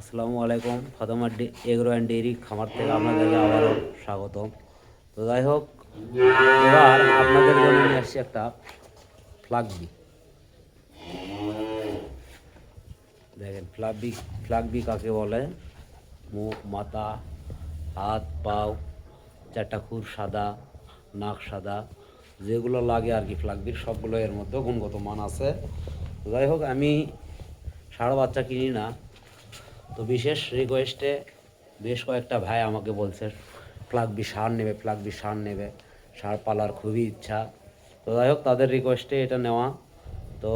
আসসালামু আলাইকুম Fatema agro and dairy খামার থেকে আপনাদেরকে আবারও স্বাগতম। তো যাই হোক, এবার আপনাদের জন্য নিয়ে আসছি একটা ফ্লাগবি দেখেন ফ্লাগবি ফ্লাগবি কাকে বলে? মুখ, মাথা, হাত, পাও, চারটা খুর সাদা, নাক সাদা, যেগুলো লাগে আর কি ফ্লাগবির সবগুলো এর মধ্যে গুণগত মান আছে। যাই হোক, আমি ষাঁড় বাচ্চা কিনি না তো বিশেষ রিকোয়েস্টে বেশ কয়েকটা ভাই আমাকে বলছে ফ্লাগবি সার নেবে ফ্লাগবি সার নেবে, সার পালার খুবই ইচ্ছা। তো যাই হোক, তাদের রিকোয়েস্টে এটা নেওয়া। তো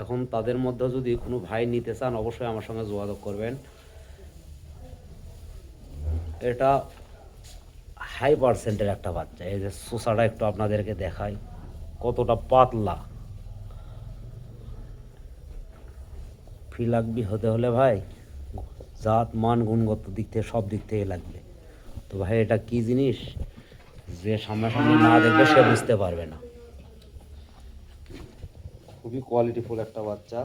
এখন তাদের মধ্যে যদি কোনো ভাই নিতে চান, অবশ্যই আমার সঙ্গে যোগাযোগ করবেন। এটা হাই পার্সেন্টের একটা বাচ্চা। এই যে সোসাটা একটু আপনাদেরকে দেখাই। কতটা পাতলা। ফি লাগবি হতে হলে ভাই, জাত, মান, গুণগত দিক থেকে সব দিক থেকে লাগবে। তো ভাই, এটা কি জিনিস? যে সামনাসামনি না দেখবে সে বুঝতে পারবে না। খুবই কোয়ালিটিফুল একটা বাচ্চা।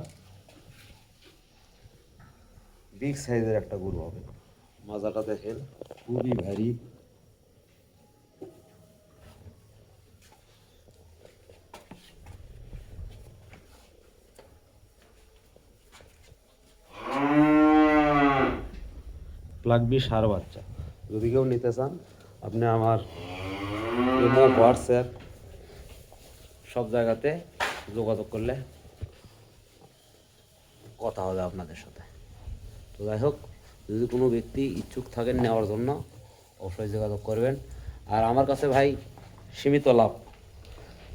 বিগ সাইজের একটা গরু হবে। মাজাটা দেখেন, খুবই ভারী। প্লাগবি সার বাচ্চা। যদি কেউ নিতে চান, আপনি আমার হোয়াটসঅ্যাপ, সব জায়গাতে যোগাযোগ করলে কথা হবে আপনাদের সাথে। তো যাই হোক, যদি কোনো ব্যক্তি ইচ্ছুক থাকেন নেওয়ার জন্য, অবশ্যই যোগাযোগ করবেন। আর আমার কাছে ভাই, সীমিত লাভ।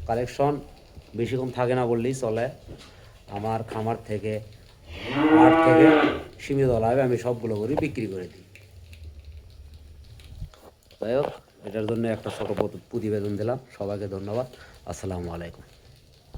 কালেকশন বেশি কম থাকে না বললেই চলে। আমার খামার থেকে হাট থেকে সীমিত লাভে আমি সবগুলো করি বিক্রি করে দিই। যাই হোক, এটার জন্য একটা ছোটো প্রতিবেদন দিলাম। সবাইকে ধন্যবাদ। আসসালামু আলাইকুম।